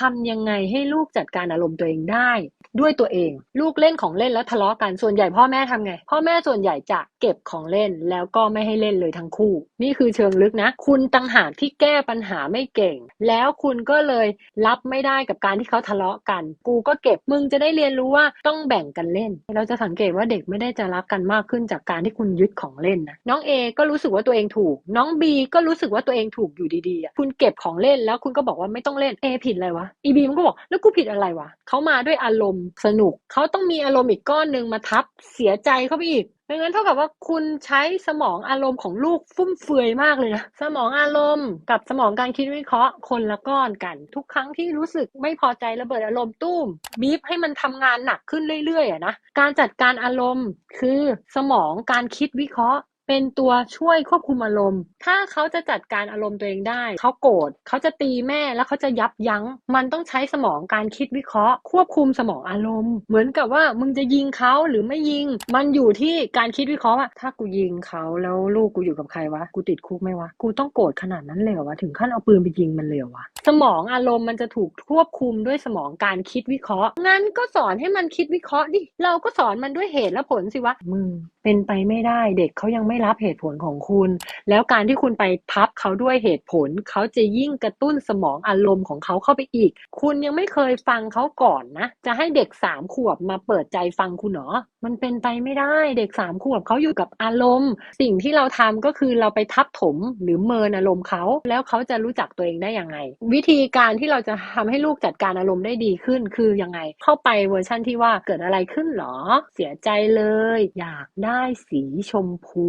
ทำยังไงให้ลูกจัดการอารมณ์ตัวเองได้ ด้วยตัวเอง ลูกเล่นของเล่นแล้วทะเลาะกันส่วนใหญ่พ่อแม่ทำไง พ่อแม่ส่วนใหญ่จะเก็บของเล่นแล้วก็ไม่ให้เล่นเลยทั้งคู่ นี่คือเชิงลึกนะ คุณตังหากที่แก้ปัญหาไม่เก่ง แล้วคุณก็เลยรับไม่ได้กับการที่เขาทะเลาะกัน กูก็เก็บมึงจะได้เรียนรู้ว่าต้องแบ่งกันเล่น เราจะสังเกตว่าเด็กไม่ได้จะรักกันมากขึ้นจากการที่คุณยึดของเล่นนะน้อง A ก็รู้สึกว่าตัวเองถูก น้อง B ก็รู้สึกว่าตัวเองถูกอยู่ดีๆคุณเก็บของเล่นแล้วคุณก็บอกว่าไม่ต้องเล่น A ผิดอะไรวะ E B มันก็บอกแล้วกูผิดอะไรวะเขามาด้วยอารมณ์สนุก เขาต้องมีอารมณ์อีกก้อนหนึ่งมาทับเสียใจเข้าไปอีกดังนั้นเท่ากับว่าคุณใช้สมองอารมณ์ของลูกฟุ่มเฟือยมากเลยนะสมองอารมณ์กับสมองการคิดวิเคราะห์คนละก้อนกัน ทุกครั้งที่รู้สึกไม่พอใจระเบิดอารมณ์ตุ้มบีบให้มันทำงานหนักขึ้นเรื่อยๆอะนะการจัดการอารมณ์คือสมองการคิดวิเคราะห์ เป็นตัวช่วยควบคุมอารมณ์ ถ้าเขาจะจัดการอารมณ์ตัวเองได้ เขาโกรธ เขาจะตีแม่แล้วเขาจะยับยั้ง มันต้องใช้สมองการคิดวิเคราะห์ ควบคุมสมองอารมณ์ เหมือนกับว่ามึงจะยิงเขาหรือไม่ยิง มันอยู่ที่การคิดวิเคราะห์ว่าถ้ากูยิงเขาแล้วลูกกูอยู่กับใครวะ กูติดคุกไหมวะ กูต้องโกรธขนาดนั้นเลยเหรอวะ ถึงขั้นเอาปืนไปยิงมันเลยเหรอวะ สมองอารมณ์มันจะถูกควบคุมด้วยสมองการคิดวิเคราะห์ งั้นก็สอนให้มันคิดวิเคราะห์ดิ เราก็สอนมันด้วยเหตุและผลสิวะ มึงเป็นไปไม่ได้ เด็กเขายังไม่รับเหตุผลของคุณ แล้วการที่คุณไปทับเขาด้วยเหตุผล เขาจะยิ่งกระตุ้นสมองอารมณ์ของเขาเข้าไปอีก คุณยังไม่เคยฟังเขาก่อนนะ จะให้เด็กสามขวบมาเปิดใจฟังคุณเหรอ มันเป็นไปไม่ได้ เด็กสามขวบเขาอยู่กับอารมณ์ สิ่งที่เราทำก็คือเราไปทับถมหรือเมินอารมณ์เขา แล้วเขาจะรู้จักตัวเองได้ยังไง วิธีการที่เราจะทำให้ลูกจัดการอารมณ์ได้ดีขึ้นคือยังไง เข้าไปเวอร์ชั่นที่ว่าเกิดอะไรขึ้นหรอ เสียใจเลย อยากได้สีชมพู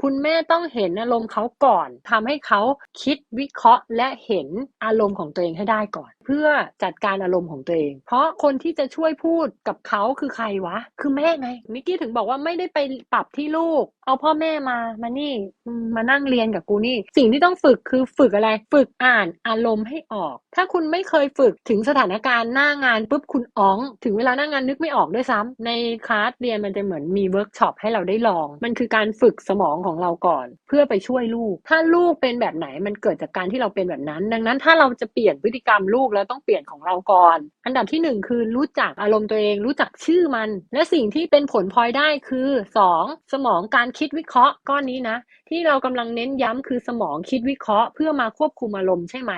คุณแม่ต้องเห็นอารมณ์เขาก่อนทำให้เขาคิดวิเคราะห์ และเห็นอารมณ์ของตัวเองให้ได้ก่อน เพื่อจัดการอารมณ์ของตัวเอง เพราะคนที่จะช่วยพูดกับเขาคือใครวะ คือแม่ไงมิกกี้ถึงบอกว่าไม่ได้ไปปรับที่ลูก เอาพ่อแม่มามานี่มานั่งเรียนกับกูนี่ สิ่งที่ต้องฝึกคือฝึกอะไร ฝึกอ่านอารมณ์ให้ออก ถ้าคุณไม่เคยฝึกถึงสถานการณ์หน้างานปุ๊บคุณอ้อง ถึงเวลาหน้างานนึกไม่ออกด้วยซ้ำในคลาสเรียนมันจะเหมือนมีเวิร์กช็อปให้เราได้ลอง มันคือการฝึกสมองของเราก่อน เพื่อไปช่วยลูก ถ้าลูกเป็นแบบไหนมันเกิดจากการที่เราเป็นแบบนั้น ดังนั้นถ้าเราจะเปลี่ยนพฤติกรรมลูกแล้วต้องเปลี่ยนของเราก่อน อันดับที่หนึ่งคือรู้จักอารมณ์ตัวเอง รู้จักชื่อมัน และสิ่งที่เป็นผลพลอยได้คือสองสมองการคิดวิเคราะห์ก้อนนี้นะที่เรากำลังเน้นย้ำคือสมองคิดวิเคราะห์ เพื่อมาควบคุมอารมณ์ใช่ไหม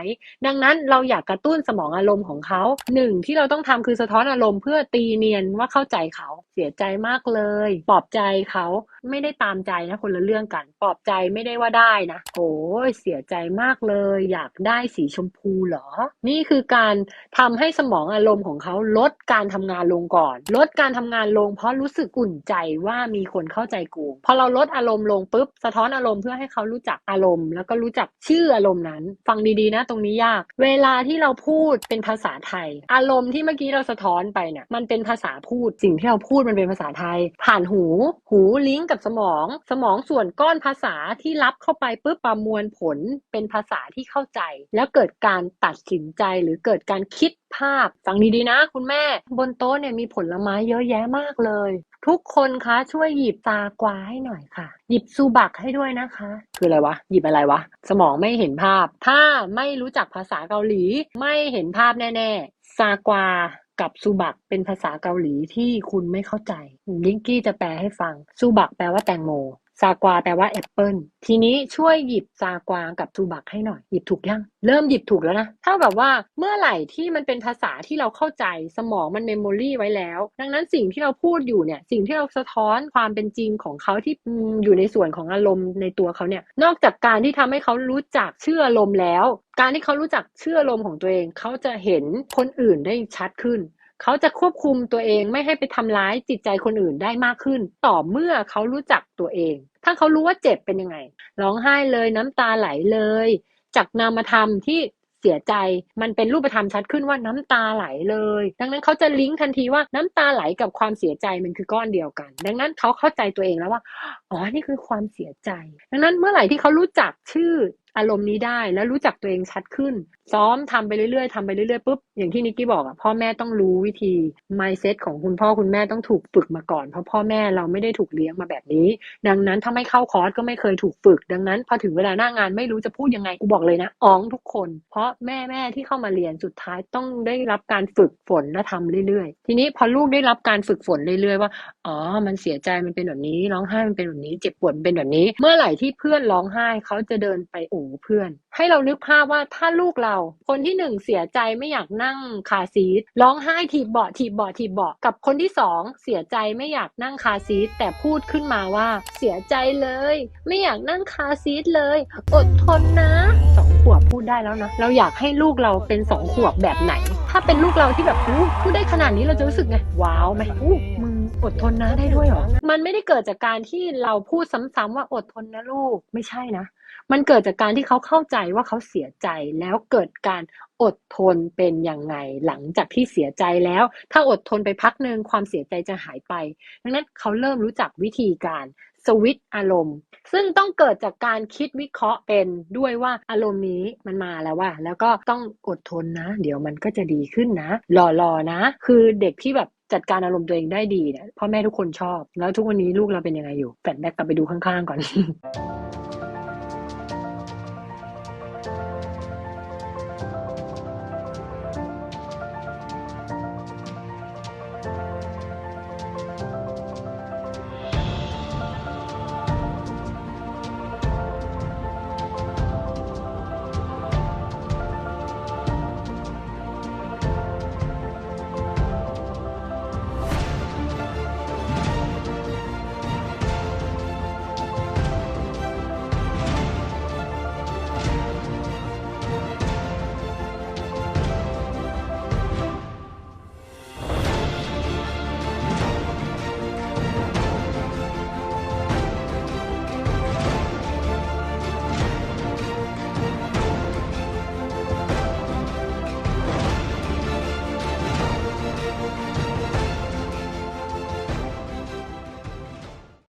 ดังนั้นเราอยากกระตุ้นสมองอารมณ์ของเขาหนึ่งที่เราต้องทำคือสะท้อนอารมณ์เพื่อตีเนียนว่าเข้าใจเขาเสียใจมากเลย ปลอบใจเขาไม่ได้ตามใจนะคนละเรื่องกันปลอบใจไม่ได้ว่าได้นะโอ้ยเสียใจมากเลย อยากได้สีชมพูเหรอ นี่คือการทำให้สมองอารมณ์ของเขาลดการทำงานลงก่อน ลดการทำงานลง เพราะรู้สึกอุ่นใจว่ามีคนเข้าใจกู พอเราลดอารมณ์ลงปุ๊บสะท้อนอารมณ์เพื่อให้เขารู้จักอารมณ์ แล้วก็รู้จักชื่ออารมณ์นั้น ฟังดีๆนะตรงนี้ยาก เวลาที่เราพูดเป็นภาษาไทย อารมณ์ที่เมื่อกี้เราสะท้อนไปเนี่ยมันเป็นภาษาพูดสิ่งที่เราพูดมันเป็นภาษาไทย ผ่านหู หูลิงก์กับสมอง สมองส่วนก้อนภาษาที่รับเข้าไปปุ๊บประมวลผลเป็นภาษาที่เข้าใจ แล้วเกิดการตัดสินใจหรือเกิดการคิดภาพฟังดีๆนะ คุณแม่ บนโต๊ะเนี่ยมีผลไม้เยอะแยะมากเลย ทุกคนคะช่วยหยิบตากวาให้หน่อยค่ะ หยิบซูบักให้ด้วยนะคะ คืออะไรวะ หยิบอะไรวะ สมองไม่เห็นภาพ ถ้าไม่รู้จักภาษาเกาหลี ไม่เห็นภาพแน่ๆซากวากับซูบักเป็นภาษาเกาหลีที่คุณไม่เข้าใจ ลิงกี้จะแปลให้ฟังซูบักแปลว่าแตงโม ซากวาแปลว่าแอปเปิลทีนี้ช่วยหยิบซากวากับซูบักให้หน่อย หยิบถูกยัง เริ่มหยิบถูกแล้วนะเท่ากับว่าเมื่อไหร่ที่มันเป็นภาษาที่เราเข้าใจสมองมันเมมโมรีไว้แล้ว ดังนั้นสิ่งที่เราพูดอยู่เนี่ย สิ่งที่เราสะท้อนความเป็นจริงของเขาที่อยู่ในส่วนของอารมณ์ในตัวเขาเนี่ย นอกจากการที่ทำให้เขารู้จักเชื่ออารมณ์แล้ว การที่เขารู้จักเชื่ออารมณ์ของตัวเอง เขาจะเห็นคนอื่นได้ชัดขึ้น เขาจะควบคุมตัวเองไม่ให้ไปทำร้ายจิตใจคนอื่นได้มากขึ้น ต่อเมื่อเขารู้จักตัวเอง ถ้าเขารู้ว่าเจ็บเป็นยังไง ร้องไห้เลยน้ำตาไหลเลย จากนามธรรมที่เสียใจมันเป็นรูปธรรมชัดขึ้นว่าน้ำตาไหลเลย ดังนั้นเขาจะลิงก์ทันทีว่าน้ำตาไหลกับความเสียใจมันคือก้อนเดียวกัน ดังนั้นเขาเข้าใจตัวเองแล้วว่าอ๋อนี่คือความเสียใจ ดังนั้นเมื่อไหร่ที่เขารู้จักชื่อ อารมณ์นี้ได้แล้วรู้จักตัวเองชัดขึ้น ซ้อมทำไปเรื่อยๆทำไปเรื่อยๆปุ๊บอย่างที่นิกกี้บอกอะพ่อแม่ต้องรู้วิธี mindset ของคุณพ่อคุณแม่ต้องถูกฝึกมาก่อนเพราะพ่อแม่เราไม่ได้ถูกเลี้ยงมาแบบนี้ ดังนั้นถ้าไม่เข้าคอร์สก็ไม่เคยถูกฝึก ดังนั้นพอถึงเวลาหน้างานไม่รู้จะพูดยังไงกูบอกเลยนะอ้องทุกคน เพราะแม่แม่ที่เข้ามาเรียนสุดท้ายต้องได้รับการฝึกฝนและทำเรื่อยๆ ทีนี้พอลูกได้รับการฝึกฝนเรื่อยๆว่าอ๋อมันเสียใจมันเป็นแบบนี้ร้องไห้มันเป็นแบบนี้ เจ็บปวดเป็นแบบนี้ เมื่อไหร่ที่เพื่อนร้องไห้เขาจะเดินไปโอ้เพื่อน ให้เรานึกภาพว่าถ้าลูกเรา คนที่หนึ่งเสียใจไม่อยากนั่งคาซีทร้องไห้ถีบเบาะถีบเบาะถีบเบาะกับคนที่สองเสียใจไม่อยากนั่งคาซีทแต่พูดขึ้นมาว่า เสียใจเลย ไม่อยากนั่งคาซีทเลย อดทนนะสองขวบพูดได้แล้วนะเราอยากให้ลูกเราเป็นสองขวบแบบไหน ถ้าเป็นลูกเราที่แบบพูดได้ขนาดนี้เราจะรู้สึกไงว้าวไหมมึงอดทนนะได้ด้วยหรอมันไม่ได้เกิดจากการที่เราพูดซ้ำๆว่าอดทนนะลูกไม่ใช่นะ มันเกิดจากการที่เขาเข้าใจว่าเขาเสียใจแล้วเกิดการอดทนเป็นยังไงหลังจากที่เสียใจแล้ว ถ้าอดทนไปพักหนึ่งความเสียใจจะหายไป ดังนั้นเขาเริ่มรู้จักวิธีการสวิตอารมณ์ ซึ่งต้องเกิดจากการคิดวิเคราะห์เป็นด้วยว่าอารมณ์นี้มันมาแล้วว่า แล้วก็ต้องอดทนนะ เดี๋ยวมันก็จะดีขึ้นนะรอๆนะ คือเด็กที่แบบจัดการอารมณ์ตัวเองได้ดีเนี่ยพ่อแม่ทุกคนชอบ แล้วทุกวันนี้ลูกเราเป็นยังไงอยู่แฟลแบ็กกลับไปดูข้างๆก่อน